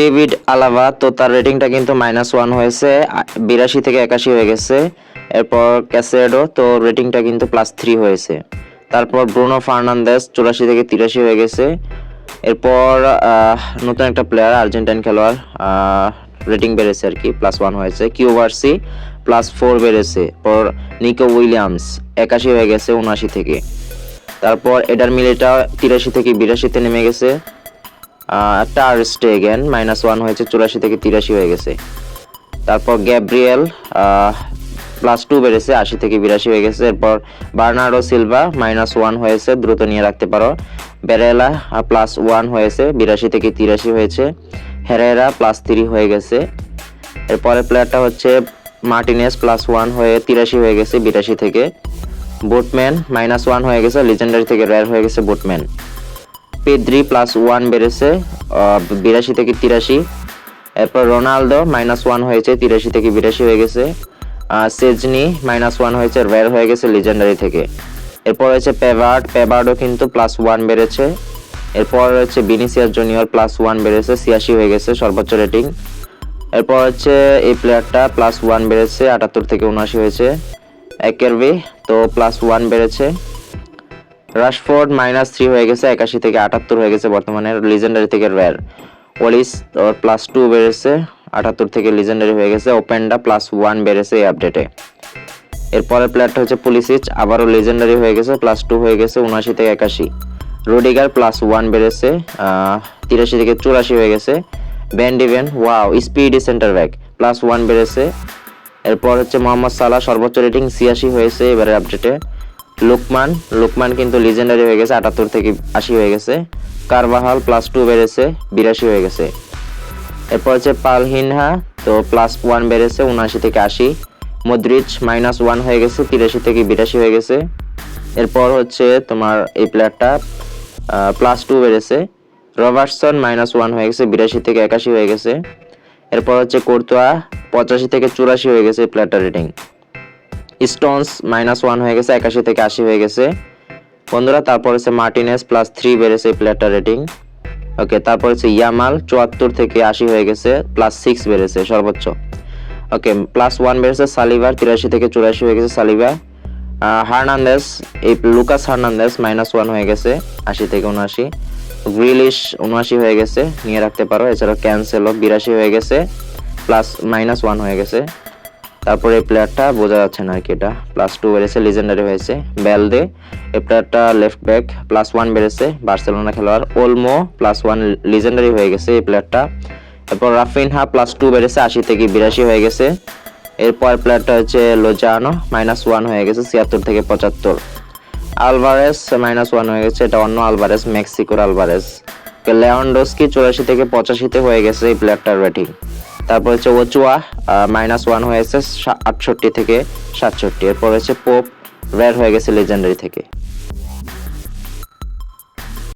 David Alaba, তো তার রেটিংটা কিন্তু মাইনাস ওয়ান হয়েছে বিরাশি থেকে একাশি হয়ে গেছে। এরপর ক্যাসেডো তো রেটিংটা কিন্তু প্লাস থ্রি হয়েছে। তারপর ব্রুনো ফার্নান্দেস চুরাশি থেকে তিরাশি হয়ে গেছে। এরপর নতুন একটা প্লেয়ার আর্জেন্টাইন খেলোয়াড় রেটিং বেড়েছে আর কি প্লাস ওয়ান হয়েছে। কিউভার্সি প্লাস ফোর বেড়েছে। পর নিকো উইলিয়ামস, একাশি হয়ে গেছে, উনআশি থেকে। তারপর এডার মিলেটা তিরাশি থেকে বিরাশিতে নেমে গেছে। টার স্টেগেন মাইনাস ওয়ান হয়েছে, চুরাশি থেকে তিরাশি হয়ে গেছে। তারপর গ্যাব্রিয়েল প্লাস টু বেড়েছে, আশি থেকে বিরাশি হয়ে গেছে। এরপর বার্নার্ডো সিলভা মাইনাস ওয়ান হয়েছে, দ্রুত নিয়ে রাখতে পারো। বেরেলা প্লাস ওয়ান হয়েছে, বিরাশি থেকে তিরাশি হয়েছে। হেরেরা প্লাস থ্রি হয়ে গেছে। এরপরের প্লেয়ারটা হচ্ছে মার্টিনেস প্লাস ওয়ান হয়ে, তিরাশি হয়ে গেছে, বিরাশি থেকে। বুটম্যান মাইনাস ওয়ান হয়ে গেছে লিজেন্ডারি থেকে রেয়ার হয়ে গেছে বুটম্যান পেদ্রি প্লাস ওয়ান বেড়েছে বিরাশি থেকে তিরাশি। এরপর রোনালদো মাইনাস ওয়ান হয়েছে, তিরাশি থেকে বিরাশি হয়ে গেছে। সেজনি মাইনাস ওয়ান হয়েছে রেয়ার হয়ে গেছে লিজেন্ডারি থেকে। এরপর হয়েছে পেভার্ড, পেভার্ডও কিন্তু প্লাস ওয়ান বেড়েছে। এরপর হচ্ছে বিনিসিয়াস জুনিয়র প্লাস ওয়ান বেড়েছে, ছিয়াশি হয়ে গেছে সর্বোচ্চ রেটিং এরপর হচ্ছে এই প্লেয়ারটা প্লাস ওয়ান বেড়েছে, আটাত্তর থেকে উনআশি হয়েছে। একেরবি তো প্লাস ওয়ান বেড়েছে। রাশফোর্ড মাইনাস থ্রি হয়ে গেছে, একাশি থেকে আটাত্তর হয়ে গেছে বর্তমানে লিজেন্ডারি থেকে রেয়ার ওলিস ওর প্লাস টু বেড়েছে, আটাত্তর থেকে লিজেন্ডারি হয়ে গেছে ওপেনডা প্লাস ওয়ান বেড়েছে এই আপডেটে এরপরের প্লেয়ারটা হচ্ছে পুলিসিচ আবারও লিজেন্ডারি হয়ে গেছে প্লাস টু হয়ে গেছে, উনআশি থেকে একাশি। রোডিগার প্লাস ওয়ান বেড়েছে তিরাশি থেকে চুরাশি হয়ে গেছে। ব্যান্ডিভেন wow speedy centre back plus one বেড়েছে। এরপর হচ্ছে মোহাম্মদ সালাহ সর্বোচ্চ রেটিং ছিয়াশি হয়েছে এবারে আপডেটে লুকমান লুকমান কিন্তু লিজেন্ডারি হয়ে গেছে, আটাত্তর থেকে আশি হয়ে গেছে। কারবাহাল প্লাস টু বেড়েছে, বিরাশি হয়ে গেছে। এরপর হচ্ছে পালহিনহা তো প্লাস ওয়ান বেড়েছে, উনআশি থেকে আশি। মদ্রিচ মাইনাস ওয়ান হয়ে গেছে, তিরাশি থেকে বিরাশি হয়ে গেছে। এরপর হচ্ছে তোমার এই প্লেয়ারটা প্লাস টু বেড়েছে। রবার্টসন মাইনাস ওয়ান হয়ে গেছে, বিরাশি থেকে একাশি হয়ে গেছে। এরপর হচ্ছে কোর্তোয়া, পঁচাশি থেকে চুরাশি হয়ে গেছে এই প্লেয়ারটার রেটিং স্টোনস মাইনাস ওয়ান হয়ে গেছে, একাশি থেকে আশি হয়ে গেছে। বন্ধুরা, তারপর হচ্ছে মার্টিনেস প্লাস থ্রি বেড়েছে এই প্লেয়ারটার রেটিং ওকে তারপর হচ্ছে ইয়ামাল চুয়াত্তর থেকে আশি হয়ে গেছে প্লাস সিক্স বেড়েছে সর্বোচ্চ। ওকে প্লাস ওয়ান বেড়েছে সালিভার তিরাশি থেকে চুরাশি হয়ে গেছে সালিভা হার্নান্দেস এই লুকাস হার্নান্দেস মাইনাস ওয়ান হয়ে গেছে, আশি থেকে উনআশি। গ্রিলিশ উনআশি হয়ে গেছে, নিয়ে রাখতে পারো। এছাড়াও ক্যান্সেলও বিরাশি হয়ে গেছে প্লাস মাইনাস ওয়ান হয়ে গেছে। তারপরে এই প্লেয়ারটা বোঝা যাচ্ছে না আর কি এটা। প্লাস টু বেড়েছে লিজেন্ডারি হয়েছে। বেলদে এই প্লেয়ারটা লেফট ব্যাক প্লাস ওয়ান বেড়েছে। বার্সেলোনা খেলোয়াড় ওলমো প্লাস ওয়ান লিজেন্ডারি হয়ে গেছে এই প্লেয়ারটা এরপর রাফিনহা প্লাস টু বেড়েছে, আশি থেকে বিরাশি হয়ে গেছে। এরপর প্লেয়ারটা হচ্ছে লোজানো মাইনাস ওয়ান হয়ে গেছে, ছিয়াত্তর থেকে পঁচাত্তর। আলভারেস মাইনাস ওয়ান হয়ে গেছে, এটা অন্য আলভারেস মেক্সিকোর আলভারেস লেওয়ান্ডোস্কি চুরাশি থেকে পঁচাশিতে হয়ে গেছে এই প্লেয়ারটার রেটিং তারপর হচ্ছে ওচুয়া মাইনাস ওয়ান হয়েছে আটষট্টি থেকে সাতষট্টি। এরপর হচ্ছে পোপ রেয়ার হয়ে গেছে লেজেন্ডারি থেকে।